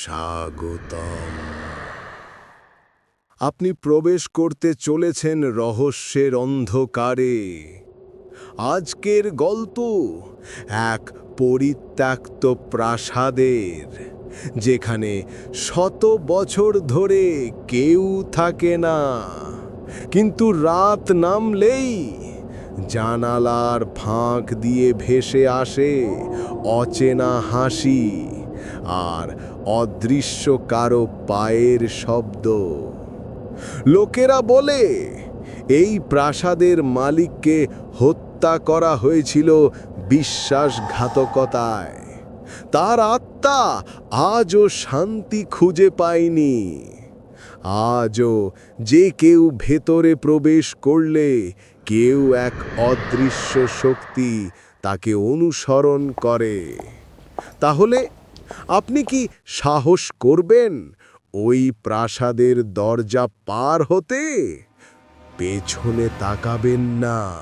স্বাগতম। আপনি প্রবেশ করতে চলেছেন রহস্যের অন্ধকারে। আজকের গল্প এক পরিত্যক্ত প্রাসাদের, যেখানে শত বছর ধরে কেউ থাকে না। কিন্তু রাত নামলেই জানালার ফাঁক দিয়ে ভেসে আসে অচেনা হাসি। আর অদৃশ্য কারও পায়ের শব্দ। লোকেরা বলে, এই প্রাসাদের মালিককে হত্যা করা হয়েছিল বিশ্বাসঘাতকতায়। তার আত্মা আজও শান্তি খুঁজে পায়নি। আজও যে কেউ ভেতরে প্রবেশ করলে কেউ এক অদৃশ্য শক্তি তাকে অনুসরণ করে। তাহলে আপনি কি সাহস করবেন ওই প্রাসাদের দরজা পার হতে? পেছনে তাকাবেন না।